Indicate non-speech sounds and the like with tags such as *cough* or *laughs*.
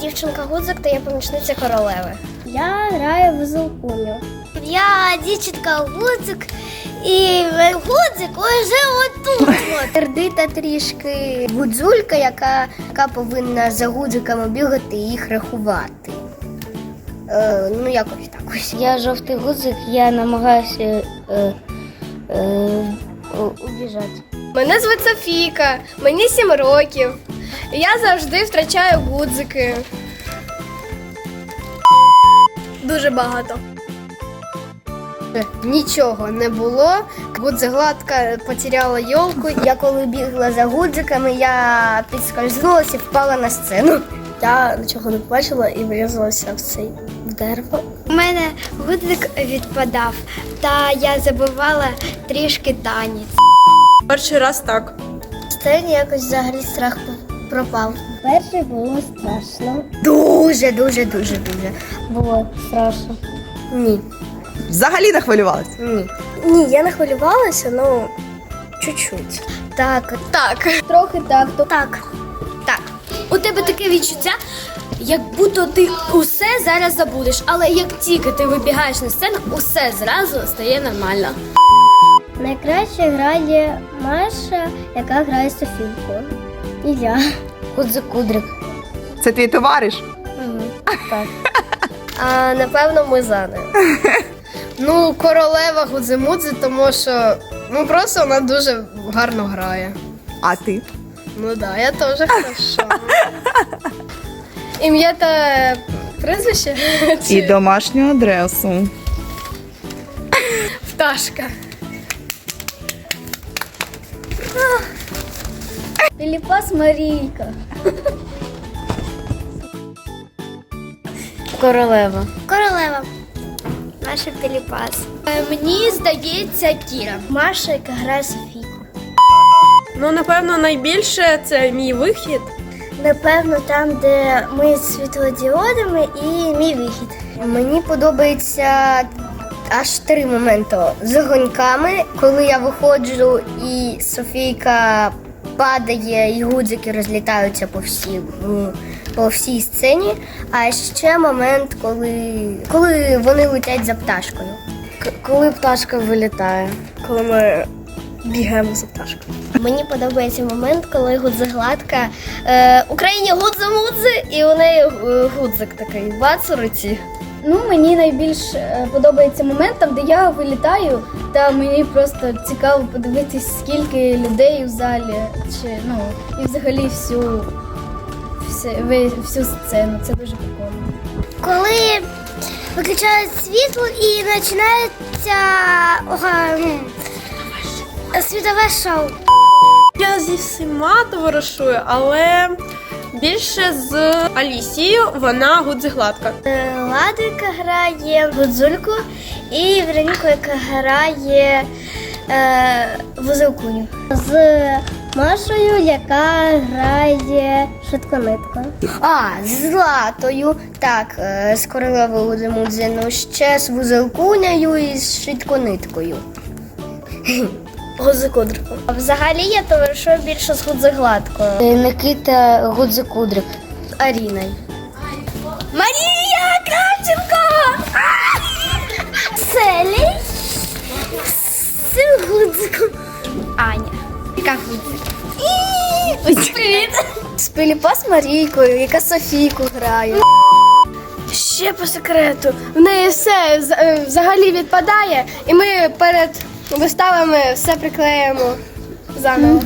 дівчинка Гудзик та я помічниця королеви. Я граю в Золкуню. Я дівчинка Гудзик і Гудзик уже отут. *laughs* от. Сердита трішки гудзулька, яка, яка повинна за гудзиками бігати і їх рахувати. Е, ну, якось так ось. Я жовтий гудзик, я намагаюся е, е, убіжати. Мене звуть Софійка, мені 7 років. Я завжди втрачаю гудзики. Дуже багато. Нічого не було. Гудзигладка потеряла йолку. Я коли бігла за гудзиками, я підскользнулася і впала на сцену. Я нічого не побачила і врізалася в цей в дерево. У мене гудзик відпадав, та я забивала трішки танець. Перший раз так. В сцені якось взагалі страх пропав. Перше було страшно. Дуже, дуже, дуже, дуже. Було страшно. Ні. Взагалі не хвилювалась. Ні. Ні, я не хвилювалася, ну чуть-чуть. Так, Так. Трохи так, то так. Так, у тебе таке відчуття, як будто ти усе зараз забудеш, але як тільки ти вибігаєш на сцену, усе зразу стає нормально. найкраще грає Маша, яка грає Софійку. І я. Гудзик кудрик. Це твій товариш? Так. А напевно, ми за нею. Ну, королева Гудзимудзи, тому що ну просто вона дуже гарно грає. А ти? Ну да, я теж хорошо. Ім'я та прізвище? І домашню адресу. пташка. Філіпас Марійка. Королева. Королева. Наша Піліпас. Мені здається, Кіра. Маша, яка грає Софійку. Ну, напевно, найбільше це мій вихід. Напевно, там, де ми з світлодіодами і мій вихід. Мені подобається аж три моменти з огоньками, коли я виходжу і Софійка падає, і гудзики розлітаються по всій, ну, по всій сцені. А ще момент, коли, коли вони летять за пташкою. К Коли пташка вилітає, коли ми бігаємо за пташкою. Мені подобається момент, коли гудзигладка е, Україні гудзи-мудзи, і у неї е, гудзик такий бац у руці. Ну, мені найбільш е, подобається момент, там, де я вилітаю, та мені просто цікаво подивитись, скільки людей у залі, чи ну, і взагалі всю, всю, всю сцену. Це дуже прикольно. Коли виключають світло і починається ога, світове шоу. Я зі всіма товаришую, але більше з Алісією вона гудзигладка. Е, Ладика грає Гудзульку і Вероніка, яка грає е, Вузелкуню. З Машою, яка грає швидконитку. А, з Златою, так, е, з королевою Гудзимудзи, ну ще з Вузелкунею і з швидкониткою. Гудзикудрику. Взагалі я товаришую більше з Гудзигладкою. Е, Никита Гудзикудрик. Аріною. Марія Кравченко! Селі. З Гудзиком. Аня. Яка Гудзик? Привіт. З Піліпас Марійкою, яка Софійку грає. Ще по секрету. В неї все е, взагалі відпадає, і ми перед виставами все приклеїмо заново.